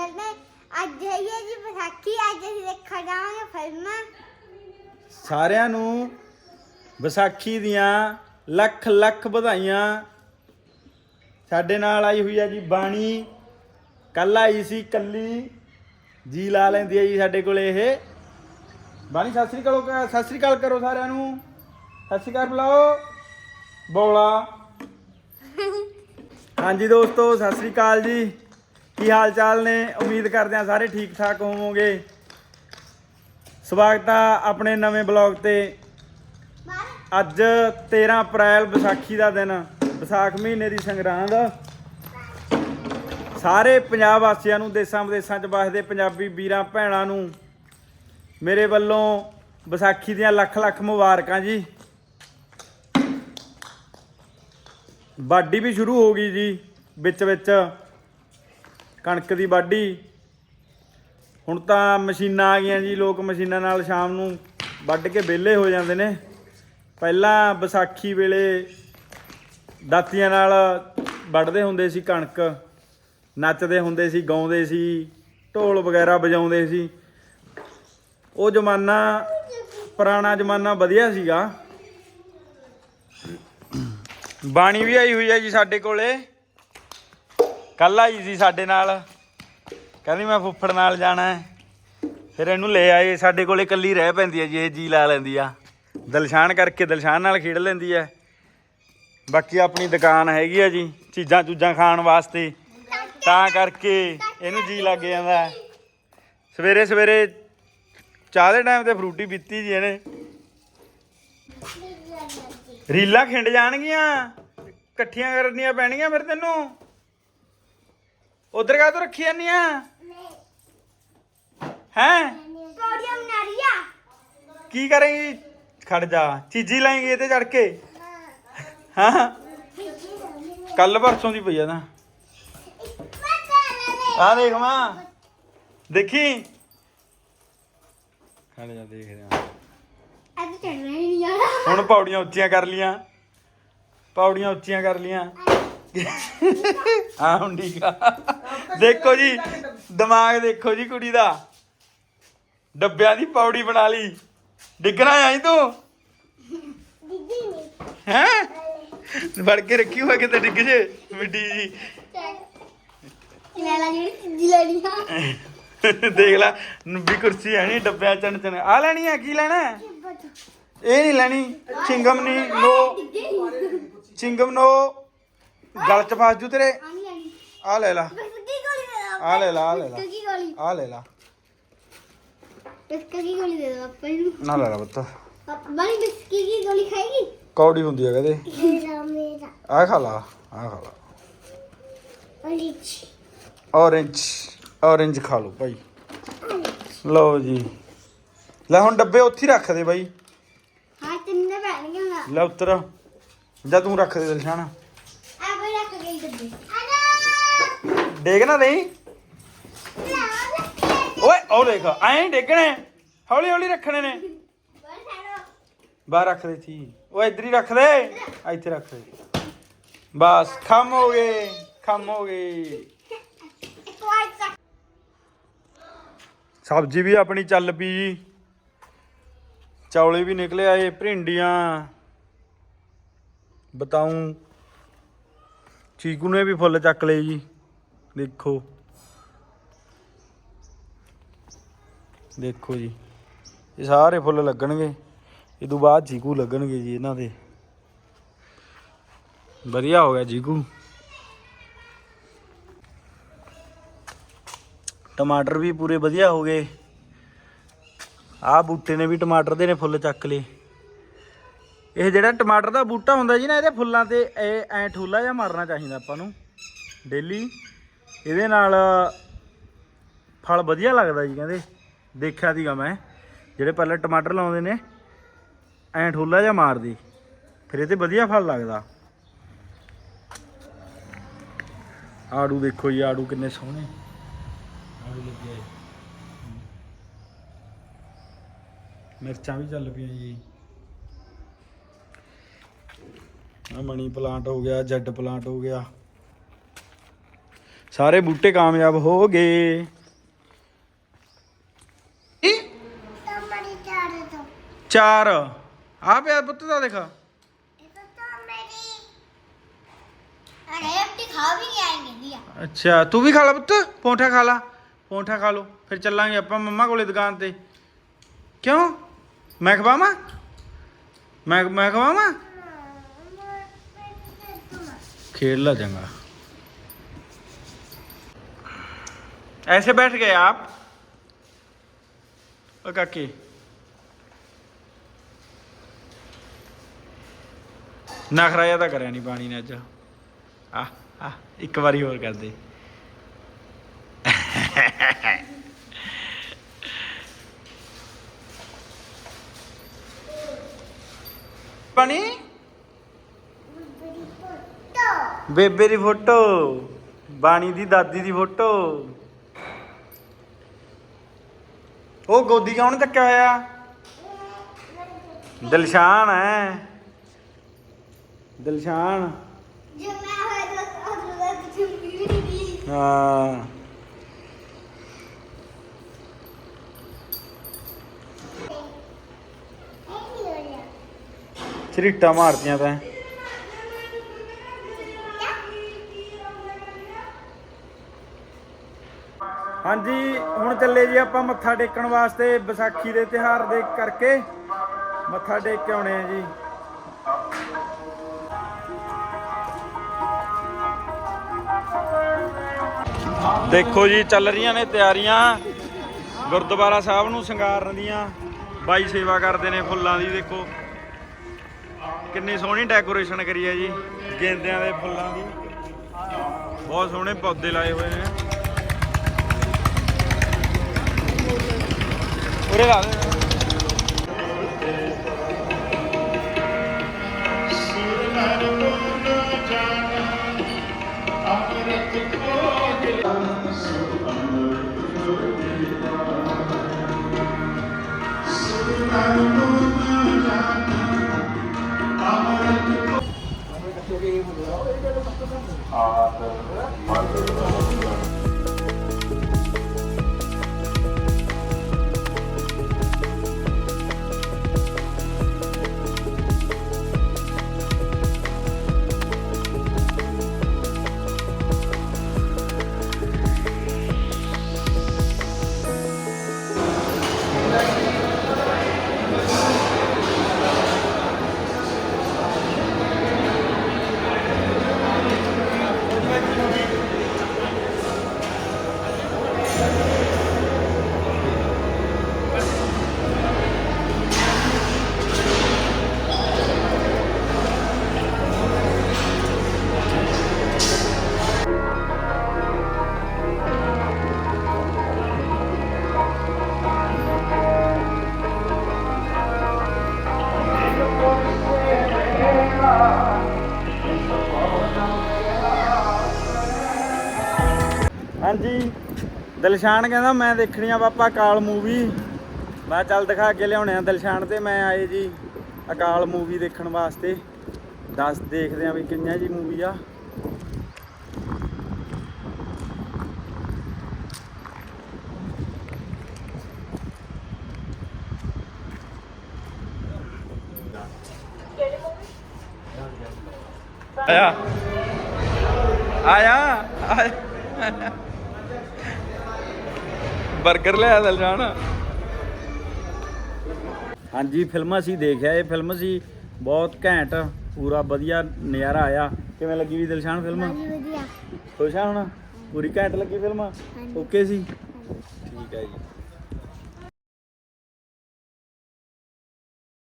ਮਿਲਦੇ ਅੱਜ ਹੈ ਜੀ ਵਿਸਾਖੀ ਅੱਜ ਅਸੀਂ ਦੇਖਣ ਜਾਵਾਂਗੇ ਫਿਲਮਾਂ। ਸਾਰਿਆਂ ਨੂੰ ਵਿਸਾਖੀ ਦੀਆਂ ਲੱਖ ਲੱਖ ਵਧਾਈਆਂ। ਸਾਡੇ ਨਾਲ ਆਈ ਹੋਈ ਹੈ ਜੀ ਬਾਣੀ। ਕੱਲ ਆਈ ਸੀ ਕੱਲੀ। ਜੀ ਲਾ ਲੈਂਦੀ ਹੈ ਜੀ ਸਾਡੇ ਕੋਲੇ ਇਹ। ਬਾਣੀ ਸਤਿ ਸ੍ਰੀ ਅਕਾਲ ਸਤਿ ਸ੍ਰੀ ਅਕਾਲ ਕਰੋ ਸਾਰਿਆਂ ਨੂੰ। ਸਤਿ ਸ੍ਰੀ ਅਕਾਲ ਬੁਲਾਓ। ਬੋਲਾ। ਹਾਂਜੀ ਦੋਸਤੋ ਸਤਿ ਸ੍ਰੀ ਅਕਾਲ ਜੀ। ਕੀ ਹਾਲ ਚਾਲ ਨੇ? ਉਮੀਦ ਕਰਦੇ ਹਾਂ ਸਾਰੇ ਠੀਕ ਠਾਕ ਹੋਵੋਗੇ। ਸਵਾਗਤ ਆ ਆਪਣੇ ਨਵੇਂ ਬਲੌਗ ਤੇ। ਅੱਜ 13 ਅਪ੍ਰੈਲ ਵਿਸਾਖੀ ਦਾ ਦਿਨ, ਵਿਸਾਖ ਮਹੀਨੇ ਦੀ ਸੰਗਰਾਂਦ। ਸਾਰੇ ਪੰਜਾਬ ਵਾਸੀਆਂ ਨੂੰ, ਦੇਸਾਂ ਵਿਦੇਸਾਂ 'ਚ ਵਸਦੇ ਪੰਜਾਬੀ ਵੀਰਾਂ, ਭੈਣਾਂ ਨੂੰ ਮੇਰੇ ਵੱਲੋਂ ਵਿਸਾਖੀ ਦੀਆਂ ਲੱਖ ਲੱਖ ਮੁਬਾਰਕਾਂ ਜੀ। ਵਾਢੀ ਵੀ ਸ਼ੁਰੂ ਹੋ ਗਈ ਜੀ ਵਿੱਚ ਵਿੱਚ ਕਣਕ ਦੀ ਵਾਢੀ। ਹੁਣ ਤਾਂ ਮਸ਼ੀਨਾਂ ਆ ਗਈਆਂ ਜੀ, ਲੋਕ ਮਸ਼ੀਨਾਂ ਨਾਲ ਸ਼ਾਮ ਨੂੰ ਵੱਢ ਕੇ ਵਿਹਲੇ ਹੋ ਜਾਂਦੇ ਨੇ। ਪਹਿਲਾਂ ਵਿਸਾਖੀ ਵੇਲੇ ਦਾਤੀਆਂ ਨਾਲ ਵੱਢਦੇ ਹੁੰਦੇ ਸੀ ਕਣਕ, ਨੱਚਦੇ ਹੁੰਦੇ ਸੀ, ਗਾਉਂਦੇ ਸੀ, ਢੋਲ ਵਗੈਰਾ ਵਜਾਉਂਦੇ ਸੀ। ਉਹ ਜ਼ਮਾਨਾ, ਪੁਰਾਣਾ ਜ਼ਮਾਨਾ ਵਧੀਆ ਸੀਗਾ। ਬਾਣੀ ਵੀ ਆਈ ਹੋਈ ਹੈ ਜੀ ਸਾਡੇ ਕੋਲੇ। ਕੱਲ ਆਈ ਸੀ ਸਾਡੇ ਨਾਲ। ਕਹਿੰਦੀ ਮੈਂ ਫੁੱਫੜ ਨਾਲ ਜਾਣਾ ਹੈ। ਫਿਰ ਇਹਨੂੰ ਲੈ ਆਏ। ਸਾਡੇ ਕੋਲੇ ਇਕੱਲੀ ਰਹਿ ਪੈਂਦੀ ਹੈ ਜੀ, ਇਹ ਜੀ ਲਾ ਲੈਂਦੀ ਆ। ਦਲਸ਼ਾਨ ਕਰਕੇ ਦਲਸ਼ਾਨ ਨਾਲ ਖੇਡ ਲੈਂਦੀ ਹੈ। ਬਾਕੀ ਆਪਣੀ ਦੁਕਾਨ ਹੈਗੀ ਆ ਜੀ, ਚੀਜ਼ਾਂ ਚੂਜ਼ਾਂ ਖਾਣ ਵਾਸਤੇ। ਤਾਂ ਕਰਕੇ ਇਹਨੂੰ ਜੀ ਲੱਗ ਜਾਂਦਾ ਸਵੇਰੇ ਸਵੇਰੇ ਚਾਹ ਦੇ ਟਾਈਮ ਤੇ ਫਰੂਟੀ ਪੀਤੀ ਜੀ ਇਹਨੇ। ਰੀਲਾਂ ਖਿੰਡ ਜਾਣਗੀਆਂ। ਇਕੱਠੀਆਂ ਕਰਨੀਆਂ ਪੈਣਗੀਆਂ ਫਿਰ ਤੈਨੂੰ। ਉਧਰ ਕਾ ਤੋਂ ਰੱਖੀ ਜਾਂਦੀਆਂ ਹੈ? ਪੋਡੀਅਮ ਨਾਰੀਆ ਕੀ ਕਰੇਂਗੀ? ਖੜ ਜਾ। ਚੀਜੀ ਲਾਏਂਗੀ ਇਹਤੇ ਚੜ ਕੇ। ਹਾਂ? ਕੱਲ ਪਰਸੋਂ ਦੀ ਪਈ ਆ ਨਾ। ਆ ਦੇਖ ਮਾਂ। ਦੇਖੀ? ਖੜ ਜਾ ਦੇਖ ਰਿਹਾ। ਅੱਜ ਚੜਨਾ ਹੀ ਨਹੀਂ ਜਾਣਾ ਹੁਣ ਪੌੜੀਆਂ ਉੱਚੀਆਂ ਕਰ ਲੀਆਂ। ਪੌੜੀਆਂ ਉੱਚੀਆਂ ਕਰ ਲੀਆਂ। ਹਾਂ ਹੁਣ ਠੀਕ ਆ। ਦੇਖੋ ਜੀ, ਦਿਮਾਗ ਦੇਖੋ ਜੀ ਕੁੜੀ ਦਾ। ਡੱਬਿਆਂ ਦੀ ਪੌੜੀ ਬਣਾ ਲਈ। ਡਿੱਗਣਾ ਆਈ ਤੂੰ? ਦੀਦੀ ਨੇ ਹੈ? ਵੜ ਕੇ ਰੱਖੀ ਹੋਇਆ ਕਿਤੇ ਡਿੱਗ ਜੇ, ਮਿੱਟੀ ਜੀ। ਲੈ ਲਾ ਜਿਹੜੀ ਚੀਜ਼ੀ ਲੈਣੀ ਆ ਦੇਖ ਲੈ ਵੀ ਕੁਰਸੀ ਹੈ ਨਹੀਂ ਡੱਬਿਆਂ ਚਣ ਚਣ ਆ ਲੈਣੀ ਆ ਕੀ ਲੈਣਾ ਇਹ ਨਹੀਂ ਲੈਣੀ, ਚਿੰਗਮ ਨਹੀਂ ਨੋ। ਚਿੰਗਮ ਨੋ। ਗਲ ਚ ਫਸ ਜੂ ਤੇਰੇ। ਆਣੀ ਆ ਲੈ ਲਾ। ਆ ਲੈ ਲਾ ਆ ਲੈ ਲਾ। ਕੀ ਗੋਲੀ? ਆ ਲੈ ਲਾ। ਬਸ ਕੀ ਗੋਲੀ ਦੇ ਦੋ ਆਪਾਂ ਇਹਨੂੰ? ਨਾ ਲੈ ਲਾ ਬੱਤ ਪਾਪਾ ਬਣੀ ਬਸ ਕੀ ਕੀ ਗੋਲੀ ਖਾਏਗੀ? ਕੌੜੀ ਹੁੰਦੀ ਹੈ ਕਹਦੇ। ਮੇਰਾ ਮੇਰਾ। ਆ ਖਾ ਲਾ ਆ ਖਾ ਲਾ। ਅਲੀਚ ਔਰੇਂਜ ਔਰੇਂਜ ਖਾ ਲਓ ਭਾਈ। ਲਓ ਜੀ। ਲੈ ਹੁਣ ਡੱਬੇ ਉੱਥੇ ਹੀ ਰੱਖ ਦੇ ਬਾਈ। ਹਾਂ ਤਿੰਨੇ ਪੈਣਗੇ ਹੁਣ। ਲੈ ਉੱਤਰ। ਜਾ ਤੂੰ ਰੱਖ ਦੇ ਦਲਸ਼ਾਨ ਆ ਕੋਈ ਰੱਖ ਗਈ ਡੱਬੇ। ਆਣਾ ਡੇਗ ਨਾ ਨਹੀਂ ਓਏ, ਉਹ ਦੇਖ, ਐਂ ਡੇਗਣੇ। ਹੌਲੀ ਹੌਲੀ ਰੱਖਣੇ ਨੇ। ਬਸ ਆਣੋ ਬਾਹਰ ਰੱਖ ਦੇ ਸੀ ਓਏ ਇੱਧਰ ਹੀ ਰੱਖ ਦੇ। ਇੱਥੇ ਰੱਖ ਦੇ। ਬਸ, ਖਮ ਹੋ ਗਏ, ਖਮ ਹੋ ਗਏ। ਸਬਜ਼ੀ ਵੀ ਆਪਣੀ ਚੱਲ ਪਈ। ਜੀ ਚੌਲੇ ਵੀ ਨਿਕਲੇ ਆਏ, ਭਿੰਡੀਆਂ। ਬਤਾਉ ਚੀਕੂ ਨੇ ਵੀ ਫੁੱਲ ਚੱਕ ਲਏ ਜੀ। ਦੇਖੋ। ਦੇਖੋ ਜੀ। ਇਹ ਸਾਰੇ ਫੁੱਲ ਲੱਗਣਗੇ। ਇਹ ਤੋਂ ਬਾਅਦ ਜੀਗੂ ਲੱਗਣਗੇ ਜੀ ਇਹਨਾਂ ਦੇ। ਵਧੀਆ ਹੋ ਗਿਆ ਜੀਗੂ ਟਮਾਟਰ ਵੀ ਪੂਰੇ ਵਧੀਆ ਹੋ ਗਏ। ਆਹ ਬੂਟੇ ਨੇ ਵੀ ਟਮਾਟਰ ਦੇ ਨੇ ਫੁੱਲ ਚੱਕ ਲਏ। ਇਹ ਜਿਹੜਾ ਟਮਾਟਰ ਦਾ ਬੂਟਾ ਹੁੰਦਾ ਜੀ ਨਾ, ਇਹਦੇ ਫੁੱਲਾਂ ਤੇ ਇਹ ਐ ਠੂਲਾ ਜਿਹਾ ਮਾਰਨਾ ਚਾਹੀਦਾ ਆਪਾਂ ਨੂੰ। ਡੇਲੀ। ਇਹਦੇ ਨਾਲ ਫਲ ਵਧੀਆ ਲੱਗਦਾ ਜੀ ਕਹਿੰਦੇ। ਦੇਖਿਆ ਸੀਗਾ ਮੈਂ, ਜਿਹੜੇ ਪਹਿਲਾਂ ਟਮਾਟਰ ਲਾਉਂਦੇ ਨੇ, ਐ ਠੂਲਾ ਜਿਹਾ ਮਾਰਦੀ, ਫਿਰ ਇਹ ਤੇ ਵਧੀਆ ਫਲ ਲੱਗਦਾ। ਆੜੂ ਦੇਖੋ ਜੀ, ਆੜੂ ਕਿੰਨੇ ਸੋਹਣੇ। ਆੜੂ ਲੱਗੇ ਮਿਰਚਾਂ ਵੀ ਚੱਲ ਪਈਆਂ ਜੀ। ਆ ਮਨੀ ਪਲਾਂਟ ਹੋ ਗਿਆ, ਜੈਡ ਪਲਾਂਟ ਹੋ ਗਿਆ। ਸਾਰੇ ਬੂਟੇ ਕਾਮਯਾਬ ਹੋ ਗਏ ਕੀ ਟਮਾਟਰ ਚਾਰ ਦੋ ਚਾਰ ਆ ਪਿਆ ਪੁੱਤ ਦਾ ਦੇਖਾ ਇਹ ਤਾਂ ਮੇਰੀ ਅਰੇ ਅੱਟੀ ਖਾ ਵੀ ਨਹੀਂ ਆਏਂਗੇ ਦਿਆ ਅੱਛਾ ਤੂੰ ਵੀ ਖਾ ਲਾ ਪੁੱਤ ਪੌਂਠਾ ਖਾ ਲਾ ਪੌਂਠਾ ਖਾ ਲੋ ਫਿਰ ਚੱਲਾਂਗੇ ਆਪਾਂ ਮੰਮਾ ਕੋਲੇ ਦੁਕਾਨ ਤੇ ਕਿਉਂ ਮੈਂ ਖਵਾਵਾਂ ਮੈਂ ਮੈਂ ਖਵਾਵਾਂ खेल ला चंगा ऐसे बैठ गए आप ओ काकी ਨਖਰਾ ਜਿਹਾ ਤਾਂ ਕਰਿਆ ਨਹੀਂ ਪਾਣੀ ਨੇ ਅੱਜ। ਆ ਆ ਇੱਕ ਵਾਰੀ ਹੋਰ ਕਰ ਦੇ। ਪਾਣੀ? ਬੇਬੇ ਦੀ ਫੋਟੋ, ਬਾਣੀ ਦੀ ਦਾਦੀ ਦੀ ਫੋਟੋ। ਉਹ ਗੋਦੀ ਕੌਣ ਚੱਕਿਆ ਹੋਇਆ? ਦਿਲਸ਼ਾਨ ਹੈ। ਦਿਲਸ਼ਾਨ। ਜੋ ਮੈਂ ਹੋਇਆ ਤਾਂ ਉਹ ਦਾ ਚੁੰਗੀ ਵੀ ਨਹੀਂ। ਹਾਂ। ਝਰੀਟਾਂ ਮਾਰਦੀਆਂ ਤਾਂ। ਹਾਂਜੀ ਹੁਣ ਚੱਲੇ ਜੀ ਆਪਾਂ ਮੱਥਾ ਟੇਕਣ ਵਾਸਤੇ ਵਿਸਾਖੀ ਦੇ ਤਿਹਾਰ ਦੇ ਕਰਕੇ। ਮੱਥਾ ਟੇਕ ਕੇ ਆਉਣੇ ਆ ਜੀ। ਦੇਖੋ ਜੀ, ਚੱਲ ਰਹੀਆਂ ਨੇ ਤਿਆਰੀਆਂ। ਗੁਰਦੁਆਰਾ ਸਾਹਿਬ ਨੂੰ ਸ਼ਿੰਗਾਰਨ ਦੀਆਂ। ਬਾਈ ਸੇਵਾ ਕਰਦੇ ਨੇ ਫੁੱਲਾਂ ਦੀ, ਦੇਖੋ। ਕਿੰਨੀ ਸੋਹਣੀ ਡੈਕੋਰੇਸ਼ਨ ਕਰੀ ਹੈ ਜੀ, ਗੇਂਦਿਆਂ ਦੇ ਫੁੱਲਾਂ ਦੀ। ਬਹੁਤ ਸੋਹਣੇ ਪੌਦੇ ਲਾਏ ਹੋਏ ਨੇ। ਉਰੇ ਲਾ ਦੇ। 好的。ਹਾਂਜੀ। ਦਿਲਸ਼ਾਨ ਕਹਿੰਦਾ, ਮੈਂ ਦੇਖਣੀ ਆ ਪਾਪਾ ਅਕਾਲ ਮੂਵੀ। ਮੈਂ ਚੱਲ ਦਿਖਾ ਕੇ ਲਿਆਉਣੇ ਆ ਦਿਲਸ਼ਾਨ ਤੇ, ਮੈਂ ਆਏ ਜੀ ਅਕਾਲ ਮੂਵੀ ਦੇਖਣ ਵਾਸਤੇ। ਦੱਸ, ਦੇਖਦੇ ਆ ਵੀ ਕਿੰਨਾ ਜੀ ਮੂਵੀ ਆ ਆਇਆ। ਆਇਆ। 버ਗਰ ਲਿਆ ਦਿਲਜਾਨ ਹਾਂਜੀ ਫਿਲਮ ਅਸੀਂ ਦੇਖਿਆ ਇਹ ਫਿਲਮ ਸੀ ਬਹੁਤ ਘੈਂਟ ਪੂਰਾ ਵਧੀਆ ਨਜ਼ਾਰਾ ਆਇਆ। ਕਿਵੇਂ ਲੱਗੀ ਵੀ ਦਿਲਸ਼ਾਨ ਫਿਲਮ? ਵਧੀਆ। ਖੁਸ਼ ਆ ਹੁਣ? ਪੂਰੀ ਘੈਂਟ ਲੱਗੀ ਫਿਲਮ। ਓਕੇ ਸੀ? ਠੀਕ ਹੈ ਜੀ।